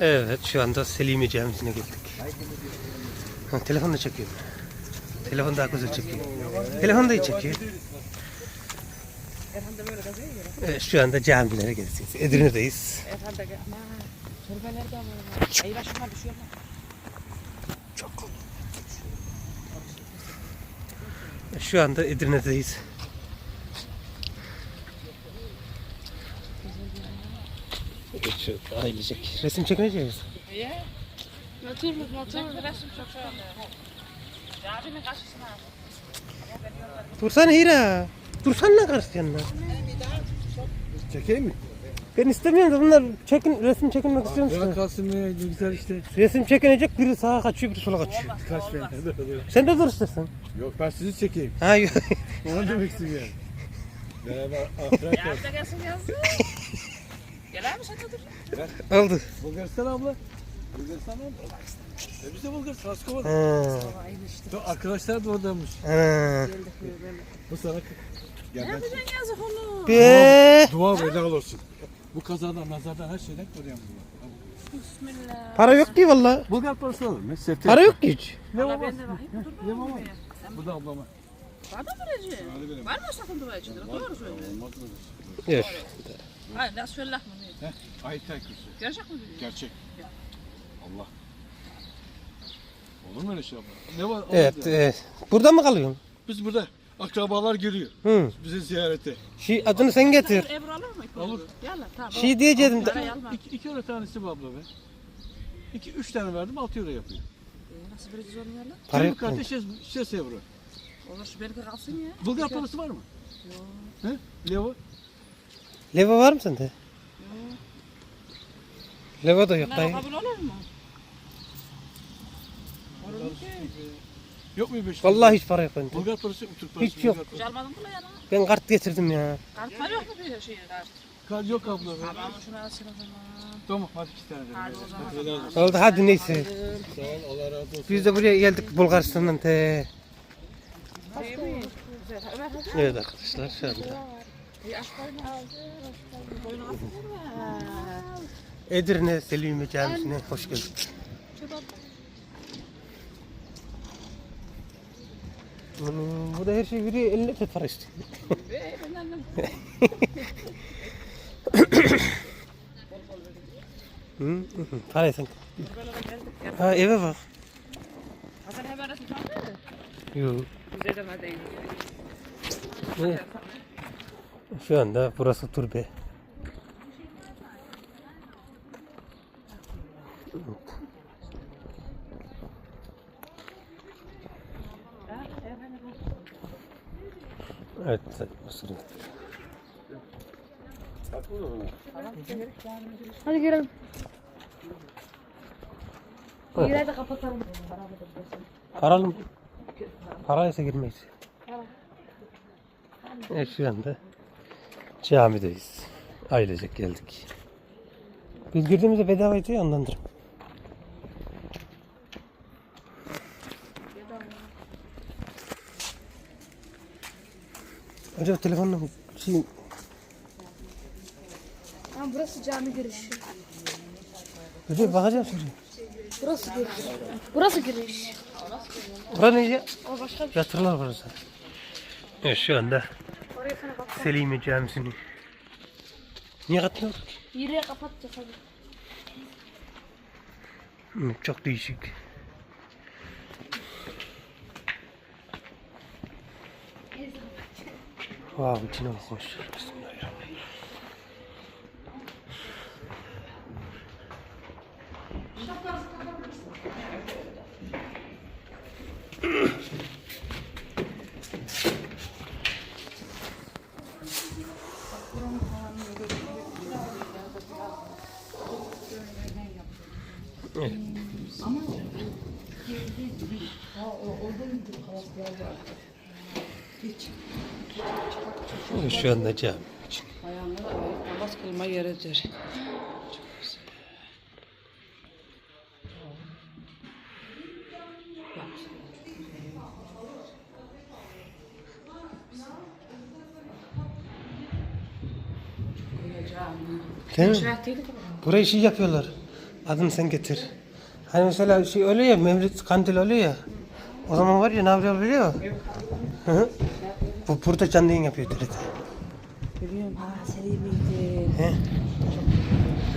Evet şu anda Selimi Camisi'ne geldik. Ha, telefonla çekiyor. Telefon daha güzel çekiyor. Telefon da iyi çekiyor. Evet, şu anda camilere geleceğiz. Edirne'deyiz. Çok Şu anda Edirne'deyiz. Şu ailecek. Resim. Ya. Motorluk. Resim çok şey oluyor. Caminin karşısına. Dursana Hira. Dursana karşı yanına. Çekeyim mi? Ben istemiyorum da bunlar çekin, resim çekinmek istiyorum Bırak işte. kalsın ne güzel işte. Resim çekinecek biri sağa kaçıyor biri sola kaçıyor. Kaç ben. Sen de dur istersen. Yok ben sizi çekeyim. Ha yok. Onu demek istiyorum. Beraber ahiret Ya da gelsin yazsın. Gelir misin dur? Oldu. Bulgaristan abla. Bulgaristan abla. E biz de Bulgaristan. Raskova'da. Ha. Dur, Arkadaşlar da oradaymış. Ha. Bu sana Gel ben Sen yazık onu. Be. Dua ve helal olsun. Bu kazadan, nazardan her şeyden koruyan bu. Bismillah. Para yok ki valla. Bulgar parası alır mı? Sefte. Para yok ki hiç. Ne. Dur Ne baba? bakayım. Bu da ablama. Var da benim. Var mı sakın dua için? Doğru söyle. Olmaz mı? Yok. Hayır, nasıl söyle mı? Heh. Ayet kürsü. Gerçek mi diyor? Gerçek. Allah. Olur mu öyle şey abla? Ne var? Evet. Orada. evet. Burada mı kalıyorsun? Biz burada akrabalar geliyor Hı. bize ziyarete. Şey adını sen getir. Ebru alır mı? Olur. Yalla tamam. Şey diyecektim. de- Parayı alma. İki, iki euro tanesi bu abla be. İki, üç tane verdim altı euro yapıyor. Ee, Nasıl vereceğiz onu yalla? Para Para yok mu? şes, euro. Olur şu belki kalsın ya. Bulgar parası var mı? He? Leva? Leva var mı sende? Leva da yok Bunlar dayı. kabul olur mu? Olur mu ki? Yok mu beş? Vallahi hiç para yok bende. Bulgar parası yok, Türk parası. Hiç yok. Bulgar parası. Çalmadın mı lan yana? Ben kart getirdim ya. Kart var yok mu bir şey kart? Kart yok abla. Tamam şunu alsın o zaman. Tamam hadi iki tane verin. Hadi o zaman. Hadi helal olsun. Oldu hadi neyse. Sağ ol Allah razı olsun. Biz de buraya geldik Bulgaristan'dan te. Değil mi? Güzel. Ömer hadi. Evet arkadaşlar şu anda. Bir aç koyma. Koyunu kapatın mı? Edirne Selimi Camisi'ne hoş geldin. Hmm, bu da her şey veriyor eline de para hı. Para sen. Ha eve bak. Hasan hemen resim kaldı. Yok. De mi değil? Şu anda burası turbe. Evet, Mısır'ın. Hadi girelim. Girer de kapatalım. Paralı mı? Paraysa girmeyiz. Evet, şu anda camideyiz. Ailecek geldik. Biz girdiğimizde bedavaydı ya ondandır. Acaba telefonla mı şey Ha, burası cami girişi. Recep bakacağım şimdi. Burası giriş. Burası giriş. Bura neydi? O başka bir şey. Yatırlar burası. Evet şu anda Oraya sana bak. Camisi'ni. Niye katmıyor? Yürüye kapatacağız hadi. Hı, Çok değişik. Wow, içine bakmış. Bismillahirrahmanirrahim. Evet. Evet, Şu anda cami için. Bayanlar namaz kılma yeridir. Değil mi? Burayı şey yapıyorlar. Adını sen getir. Hani mesela şey öyle ya Mevlüt Kandil oluyor ya. O zaman var ya ne yapıyor biliyor musun? Hı hı. Bu burada canlı yayın yapıyor TRT. Biliyorum ha seri miydi? He?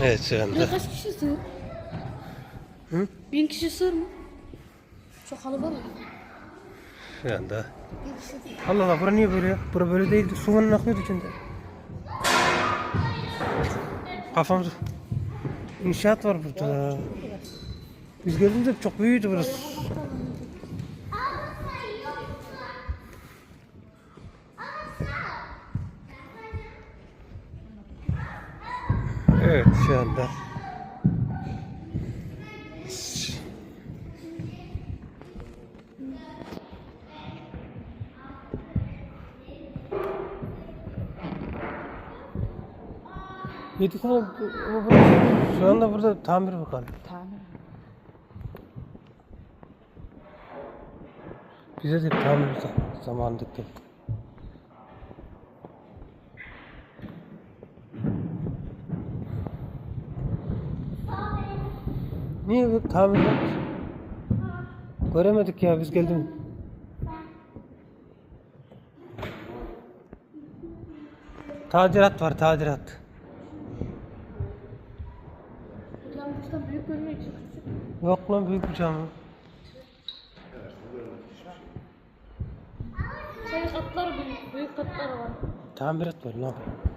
Evet şu anda. kaç kişi sığır? Hı? Bin kişi sığır mı? Çok kalabalık. Şu anda. Allah Allah bura niye böyle ya? Bura böyle değildi. Su falan akıyordu içinde. Kafamız... İnşaat var burada. Biz geldiğimizde çok büyüdü burası. Evet şu anda. Yedi burası- şu anda burada tamir bakalım. Tamir. Bize de tamir za- zamanı geldi. Niye bu tamir? Göremedik ya biz geldim. Tadilat var tadilat. Lan buradan büyük bölme için küçük. Yok lan büyük bir cami. Senin katlar büyük. Büyük katlar var. Tamirat var lan.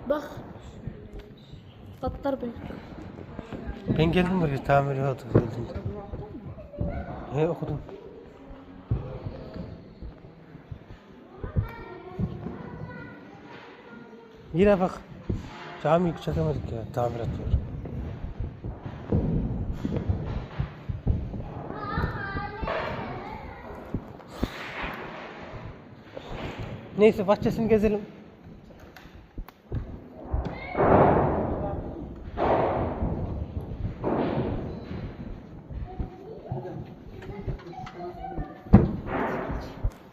Bak. Katlar büyük. Ben geldim buraya tamir yoktu geldim. He okudum. Yine bak. Camiyi çekemedik ya. Tamirat var. Neyse bahçesini gezelim.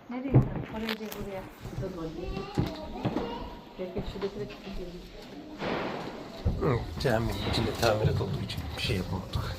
Nereye? Oraya değil buraya. Belki şuradaki de Hı, Tamirat olduğu için bir şey yapamadık.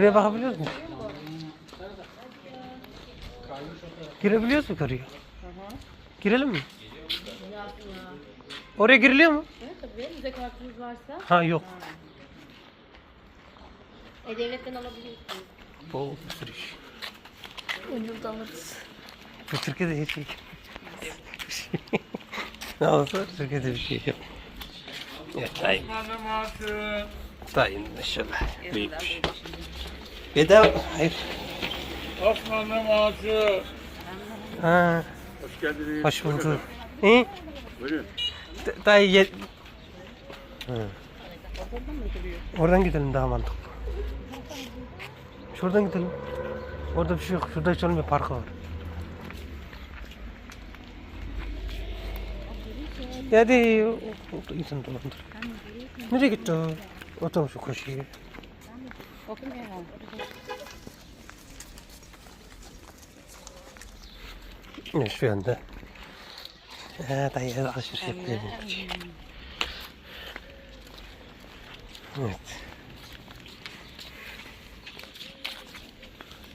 Buraya bakabiliyor musun? Girebiliyor musun oraya? Girelim mi? Oraya giriliyor mu? Tabii bize kartınız varsa. Ha yok. E-Devlet'ten alabiliyorsunuz. Bol bir sürü iş. Ucuz alırız. Bu Türkiye'de hiç şey. ne olsa Türkiye'de bir şey yok. Ya dayım. Dayım inşallah. Büyükmüş. Bedava. Hayır. Osmanlı Mahsu. Ha, Hoş geldiniz. hoş bulduk. İyi. Buyurun. D- Dayı ye... Hı. Oradan gidelim daha mantıklı. Şuradan gidelim. Orada bir şey yok. Şurada hiç olmuyor parkı var. Ya de insan dolandır. Nereye gitti o? Oturmuş o koşuyor. Bakın ya. Ne şu anda? Ha, dayı alışveriş yapıyor. Evet.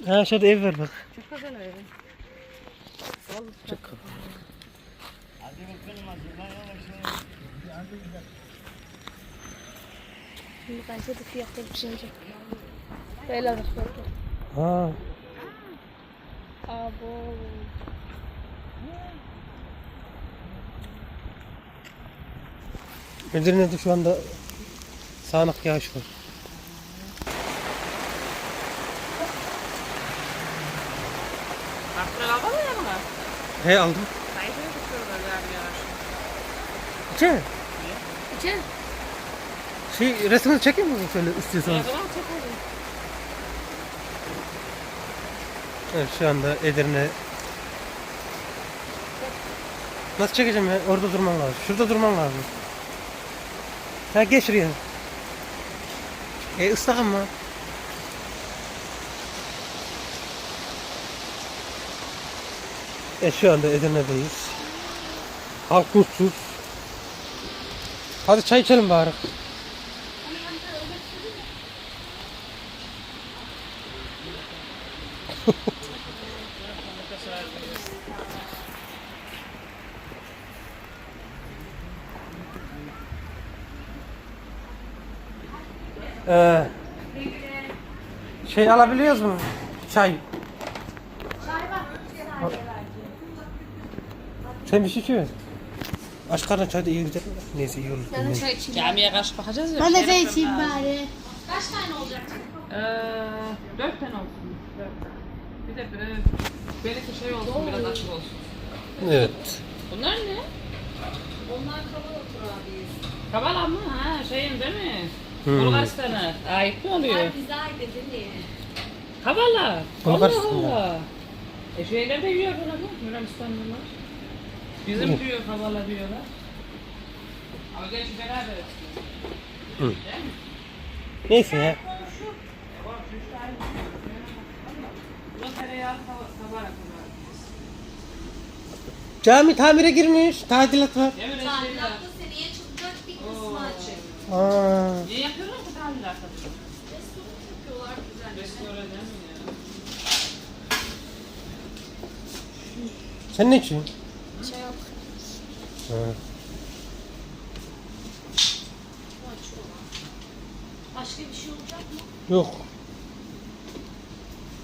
Ha şurada ev var bak. Çok güzel öyle. Çok Şimdi bence de fiyatları düşünecek. Böyle alır. Ha. Abo. Edirne'de şu anda sağanak yağış var. Baktırı aldın mı yanına? He aldım. Hayır, tutuyorlar yani yavaş. İçe? İçin. Şey resmini çekeyim mi şöyle O istiyorsanız? zaman çekelim. Evet şu anda Edirne Nasıl çekeceğim ya? Orada durman lazım. Şurada durman lazım. Ha geç şuraya. E ıslak ama. E şu anda Edirne'deyiz. Halk mutsuz. Hadi çay içelim bari. Ee, şey alabiliyoruz mu? Çay. Sen bir şey içiyor Aç karnına çay da iyi gider. Neyse iyi olur. bilmiyorum. Camiye karşı bakacağız ya. Ben de Şeref çay içeyim bari. Ee, dört tane olsun. Dört tane. Bir de böyle belki şey olsun, biraz açık olsun. Evet. Bunlar ne? Onlar kavala kurabiyesi. Kavala mı? Ha şeyin değil mi? Hmm. Bulgaristan'a ait mi oluyor? Bize ait değil mi? Kavala. Bulgaristan. Allah Allah. E şeyler de yiyor bunu bu. Yunanistanlılar. Bizim Evet. diyor kavala diyorlar. Ama gerçi beraber. Hı. Neyse ya. Kavala kavala. Cami tamire girmiş. Tadilat var. Tadilatlı seneye çıkacak bir kısmı açık. Aa. Şey yapıyorlar ki tadilatı? Restoran yapıyorlar güzel. Restore değil mi ya? Sen ne içiyorsun? Şey yok. Ha. Bu açıyorlar. Başka bir şey olacak mı? Yok.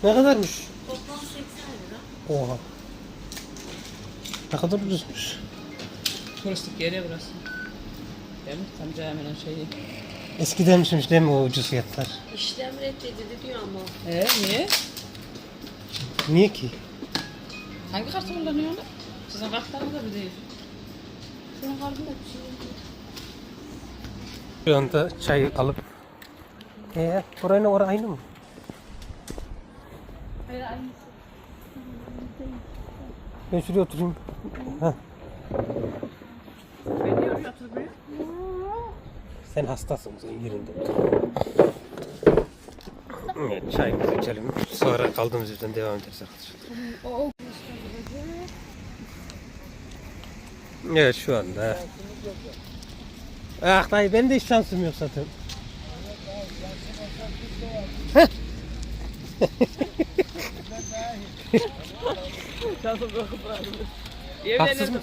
Ne kadarmış? Toplam 80 lira. Oha. Ne kadar ucuzmuş. Turistik yeri burası. Değil mi? Tam caminin şeyi. Eskidenmişmiş değil mi o ucuz fiyatlar? İşlem reddedildi diyor ama. Ee, niye? Niye ki? Hangi kartı kullanıyorlar? Sizin kartlarınız da bir değil. Senin kartında bir şey yok. Şu anda çay alıp. Ee, burayla orası aynı mı? Hayır aynısı. Ben şuraya oturayım. Heh. Beni yoruyor oturmuyor. Sen hastasın yerinde. Evet, çayımızı içelim. Sonra kaldığımız yerden devam ederiz arkadaşlar. Evet şu anda. Ah dayı benim de hiç şansım yok zaten. Şansım yok. Haksız mı?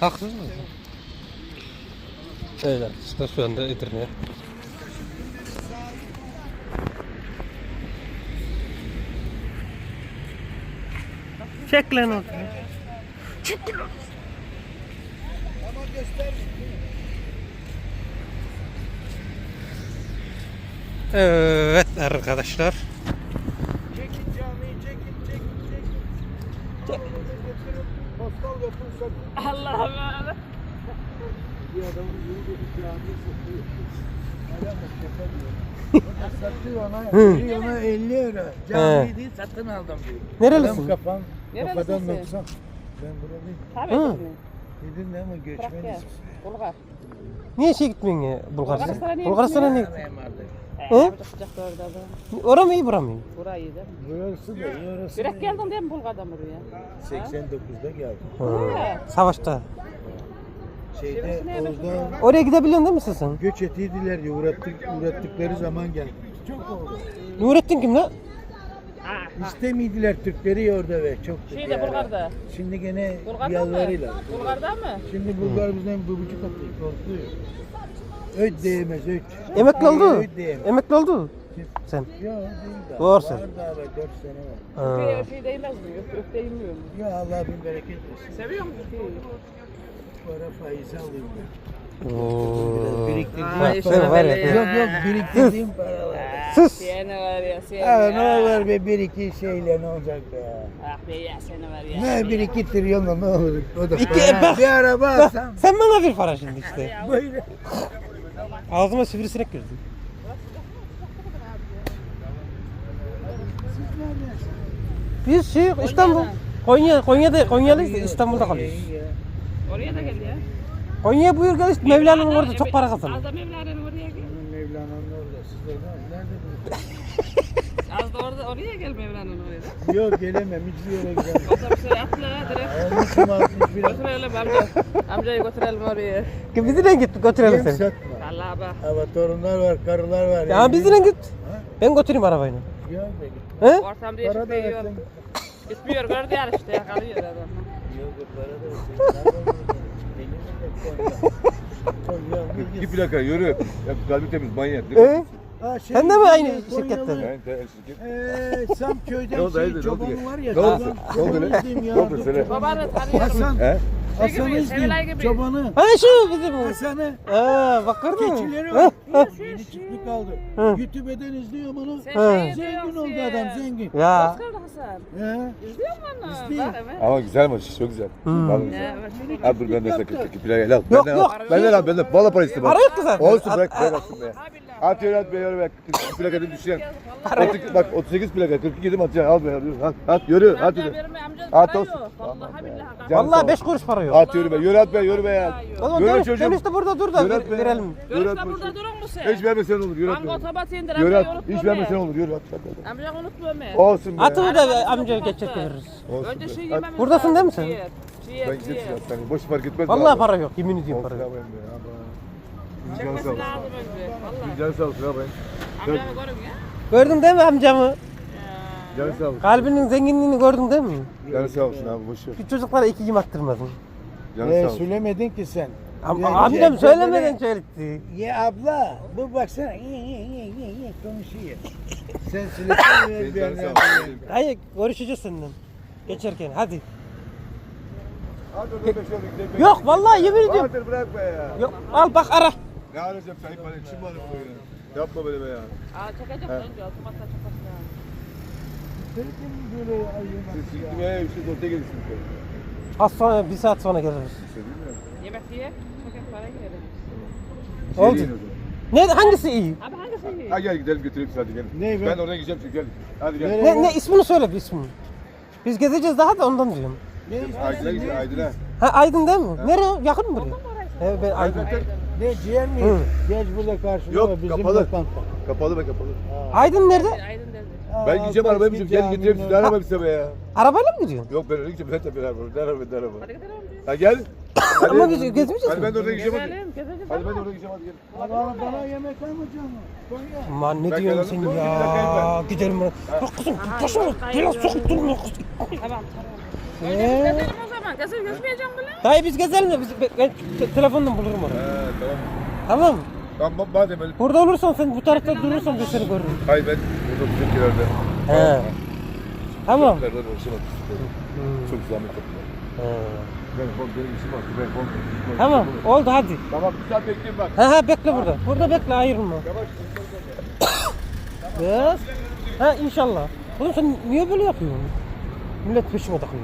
Haksız mı? Evet anda Edirne. Çek lan onu. Çek lan. Evet arkadaşlar. Çekin camiyi çekin çekin çekin. Pascal yapın sakın. Allah'ım ya. Bir adamın yürü bir camiyi satıyor. Hala bak şaka diyor. Satıyor ona, veriyor ona 50 euro. Camiyi değil satın aldım diyor. Nerelisin? Adam kafam, Nerelisin kafadan sen? 90. Ben buralıyım. Tabii Hı. ki. Dedin ama Bırak göçmeniz. Bulgar. Niye şey gitmiyorsun ya Bulgaristan? Bulgaristan'a niye Bulgaristan'a niye Anayım vardı. Ee, Hı? yapacak sıcak da orada da. Mı iyi bura mı iyi? Burayı mi? Burası da iyi orası da Direkt geldin değil mi Bulgar'dan buraya? 89'da geldim. Ha. Savaşta. Şeyde orada Oraya gidebiliyorsun değil misin sen? göç etiydiler ya uğrattık, uğrattıkları zaman geldi. Çok oldu. Nurettin kim lan? İstemiydiler Türkleri ya orada ve çok Şeyde ya. Bulgar'da. Şimdi gene Bulgar'da yalvarıyla. mı? Bulgar'da mı? Şimdi Bulgar bizden bir buçuk katı korkuyor. Öt değmez öt. Emekli oldu. Öt değmez. Emekli oldu. Sen. Yok değil daha. Doğru Var söylüyorsun. daha var 4 sene var. Ha. Şey, şey değmez mi? Yok, yok değmiyor mu? Ya Allah bin bereket versin. Seviyor musun? Para faizi alayım ben. Oo. Biraz biriktirdiğim Ay, Sen para. var ya. Yok yok biriktirdiğim paralar. Sus. Seni var ya seni. Ya ne olur be bir iki şeyle ne olacak be ya. Ah be ya seni var ya. Ne bir iki trilyonla ne olur. O da İki- para. bak- Bir araba alsam. Sen bana bir para şimdi işte. Böyle. Ağzıma sivrisinek girdi. Siz neredesiniz? Biz şey İstanbul. Konya, Konya'da, Konyalıyız da İstanbul'da kalıyoruz. Ya. Oraya da gel ya. Konya'ya buyur gel işte Mevlana'nın orada çok para kazanır. Az da Mevlana'nın oraya gel. Mevlana'nın orada. Siz de ne- nerede bu? Az da orada oraya gel Mevlana'nın oraya da. Yok gelemem. Hiçbir yere gidemem. Otobüse atla direkt. Olmuşum 61 Götürelim amca. Amcayı götürelim oraya. Bizden git götürelim seni. satma. Vallahi bak. Ama torunlar var, karılar var. Ya bizden git. Ben götüreyim arabayla. Yok be git. Da yaşıyor. versen. Gitmiyor gördü ya işte yakalıyor adam. İki plaka yürü. Ya kalbi temiz manyak. Ee? Ha, şey, Sen de mi aynı Konyalı, şirketten? Yani te- şirket. Eee Sam köyden Ne oldu, şey, hayırdır, ne oldu çobanı ki? var ya. Ne oldu? çoban- Ne oldu lan? diyeyim ya, Ne oldu, söyle. çoban. Babanı tanıyorum. Hasan, He? Hasan gibi, Sevilay İzgin, gibi. çobanı. Ha şu bizim. Hasan'ı. Aa bak gördün mü? Keçileri var. Yeni çiftlik aldı. Hı. YouTube'den izliyorum onu. Şey Zengin oldu adam zengin. Ya. He. İzliyor musun onu? İzliyor. Ama güzelmiş, çok güzel. Hmm. Vallahi Ya, güzel. Al dur ben de al. Yok, yok. al. Benden al, benden. Valla para yok ki zaten. Olsun bırak, bırak atsın be. At yürü at be yürü be. 42 plaka dedim düşeceğim. Para yok. 38 Bak 38 plaka 42 dedim atacaksın. Al be yürü. At, at yürü. At Amca yürü. amca At olsun. Vallahi billahi. Vallahi ol. 5 kuruş para yok. At yürü be. Yürü at be yürü be ya. O zaman Yürü dönüş, çocuğum. dönüşte burada dur da Yürü ver- at be. verelim. Yürü Görüşte at be. burada durur musun? Hiç vermesen olur. Yürü at Hangi be. otobat indir Yürü amcayı at. unutma Hiç be. vermesen olur. Yürü at. at, at. Amcayı unutma be. Olsun be. Atımı da amca geçecek veririz. Olsun Önce be. şey At. yememiz Buradasın değil mi sen? Ciğer. Ciğer, Ben ciğer. sen. Boş fark etmez. Vallahi para yok. Yemin ediyorum Olsun para yok. Çekmesi sağ olsun. lazım önce. Vallahi. Canı sağ olsun abi. Amcanı görün ya. Gördün değil mi amcamı? Canı sağ olsun. Kalbinin zenginliğini gördün değil mi? Canı sağ olsun abi. Boş ver. Bir çocuklara iki yem attırmadın. Canı Ee, sağ olsun. söylemedin ki sen. Am Ya, amcam söylemeden söyletti. Ya abla bu baksana iyi iyi iyi iyi iyi konuşuyor. Sen Canı sağ. Hayır görüşeceğiz seninle. Geçerken hadi. Hadi beş. Yok vallahi yemin ediyorum. Vardır bırak be ya. Yok al bak ara. Ne arayacağım sahip bana kim var bu oyuna? Yapma böyle be ya. Aa çekecek önce otomatta çekmesi lazım. Dedim böyle ayırmak Siz ya. şimdi ya işte ortaya gelirsiniz. Az sonra bir saat sonra geliriz. Mi? Yemek yiyip çekip para yiyelim. Oldu. Şey değil o zaman. Ne hangisi iyi? Abi hangisi iyi? Ha gel gidelim götüreyim sizi hadi gelin. Ne be? Ben oraya gideceğim çünkü gel. Hadi gel. Nereye? Ne ne ismini söyle bir ismini. Biz gezeceğiz daha da ondan diyorum. Ne Aydın'a Ne, Aydın'a. Ha Aydın değil mi? Nereye? Yakın mı buraya? Evet ben Aydın. ne ciğer mi? Hı. Geç burada karşıda Yok, bizim kapalı. lokanta. Kapalı be kapalı. Aydın nerede? Aydın dedi. Ben gideceğim bak, arabaya bineceğim. Gel getireyim sizi. Araba bize be ya. Arabayla mı gidiyorsun? Yok ben oraya gideceğim. Ben de beraber. Ne araba ne araba. Hadi gidelim. Ha gel. Hadi. Ama biz gezmeyeceğiz Hadi ben de mi? oraya gideceğim hadi. Gezelim, gezeceğiz Hadi ben de ama. oraya gideceğim hadi gel. Bana, bana yemek almayacak mı? Konya. Aman ne Ben diyorsun sen bir ya? Gidelim. Ya kızım taşıma. Biraz sokup durma kız. Tamam tamam. Ee? gezelim o zaman. Gezip gezmeyeceğim bile. Dayı biz gezelim de biz, ben, ben te- telefondan bulurum onu. He tamam. Tamam. Tamam madem öyle. Burada olursan sen bu tarafta durursan ben seni görürüm. Hayır ben burada bizimkilerde. He. Tamam. Nereden uğraşamam. Çok zahmet. He. Ben kon benim işim var. Ben kon. Tamam oldu hadi. Tamam bir saat bekleyeyim bak. Ha ha bekle burada. Burada bekle ayrılma. Ya. Ha inşallah. Oğlum sen niye böyle yapıyorsun? Millet peşime takıyor.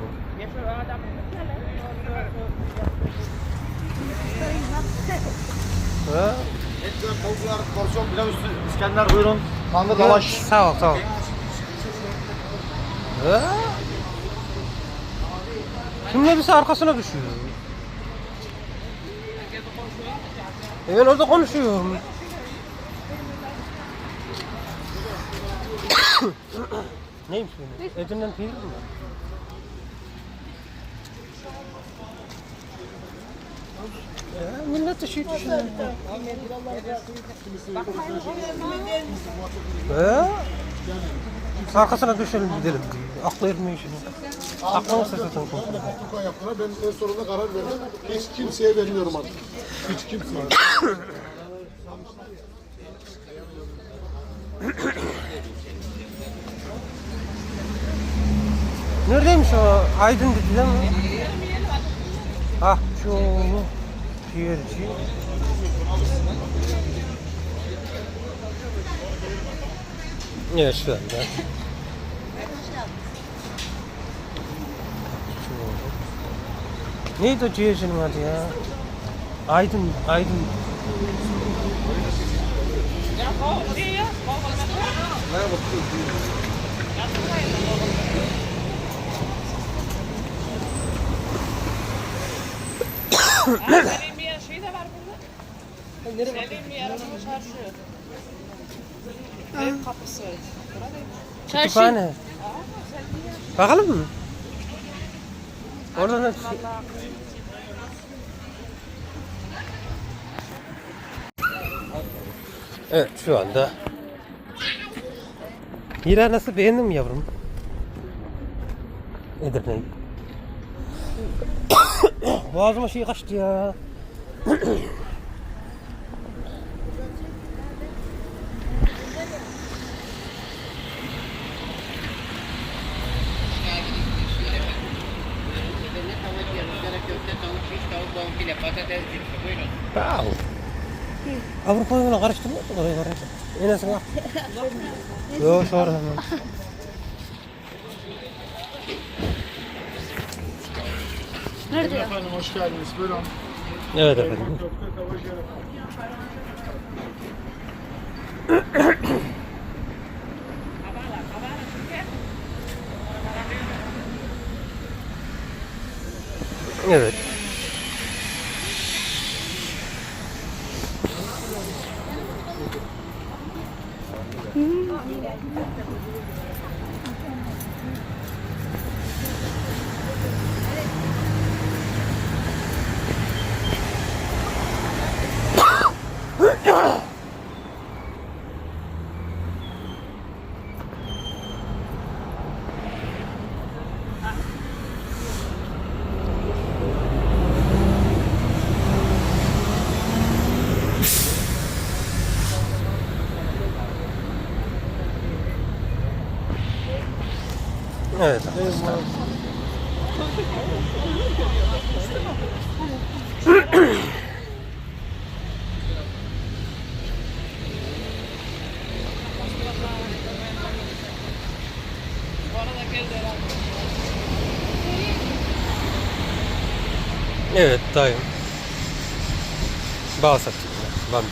Ha? Tavuklar, porsiyon, pilav üstü, İskender buyurun. Kanlı lavaş. Sağ ol sağ ol. Ha? Kimle birisi arkasına düşüyor. E ben orada konuşuyorum. Neymiş benim? Etinden peynir mi? var? Ya millet de şey düşünüyor. He? Arkasına düşelim gidelim. Aklı ermiyor şimdi. Konuşuyor. Kupa yaptılar. Ben en sonunda karar verdim. Hiç kimseye vermiyorum artık. Hiç kimseye. Neredeymiş o? Aydın dedi değil mi? Ah Çiftçioğlu ciğerci. Evet şu anda. Neydi o ciğercinin adı ya? Aydın, Aydın. Ya kol oraya yaz. Kol kol Senin bir yer şey de var yer bunun çarşı. Kapısı. Kütüphane. Bakalım mı? Oradan da Evet şu anda Hira nasıl beğendin mi yavrum? Edirne'yi Boğazıma şey kaçtı ya Wow. Avrupa'yla karıştırma oraya karıştır. Enes'in al. Yok sonra hemen. Nerede? Efendim hoş geldiniz. Buyurun. Evet efendim. Evet. Evet. Evet dayım. Bağ satıyor. Bamya.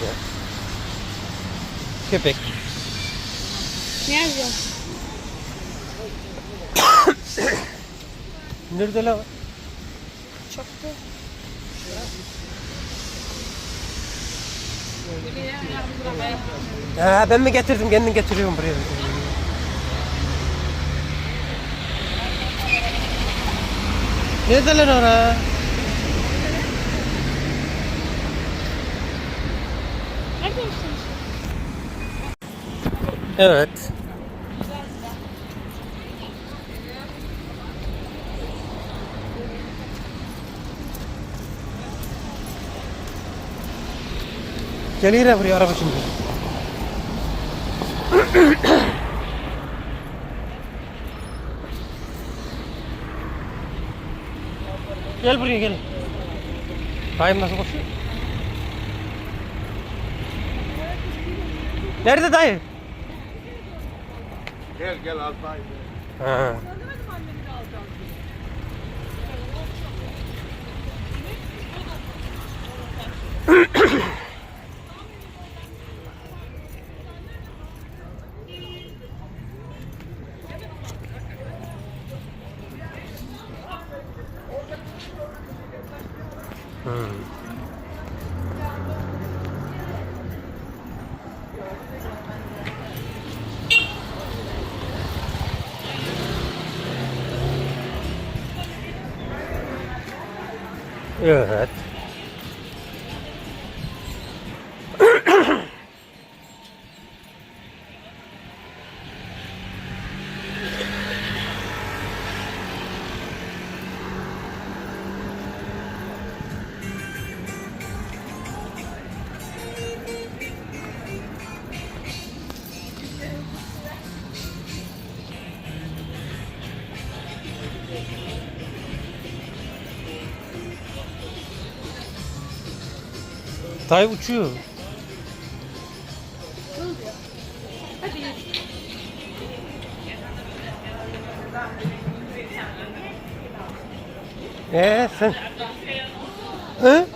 Köpek. Ne yazıyorsun? Nerede la? Çoktu. Ha, ben mi getirdim? Kendim getiriyorum buraya. Nerede lan ora? Nerede misin? Evet. Geliyor ya buraya araba şimdi. gel buraya gel. Dayım nasıl koşuyor? Nerede dayı? Gel gel Alpay. Ha. Tay uçuyor. Ee sen? Hı?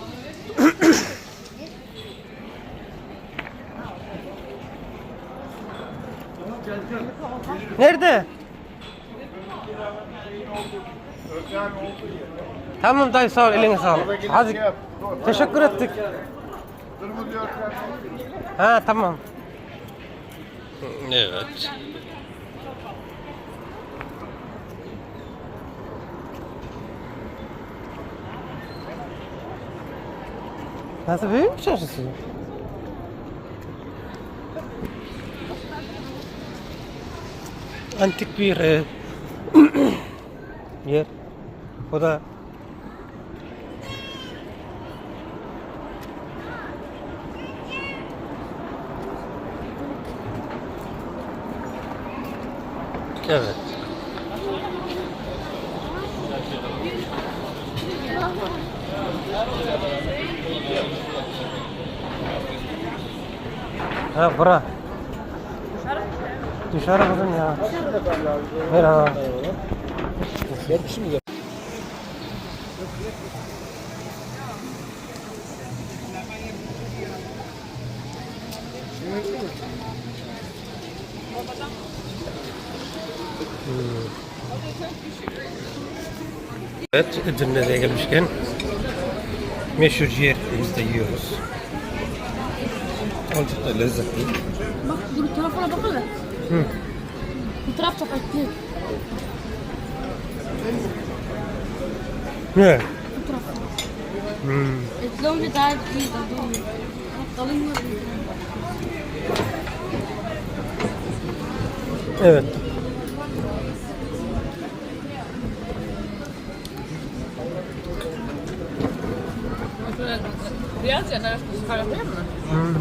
Tamam dayı sağ ol eline sağlık. Hadi teşekkür ettik. Dur diyor. Ha tamam. Evet. Nasıl büyük bir çarşısı? Antik bir e, yer. O da Evet. Ha bura. Dışarı kızım ya. Merhaba. Dört kişi mi geldi? Evet, Edirne'ye gelmişken meşhur ciğerimizi de yiyoruz. Oldukça da lezzetli. Bak bu tarafına bakalım. Hı. Bu taraf çok etli. Ne? Bu taraf. Hmm. Etli olunca daha iyi tadı kalın mı? Evet. glädje när du skulle köra hem. Mm.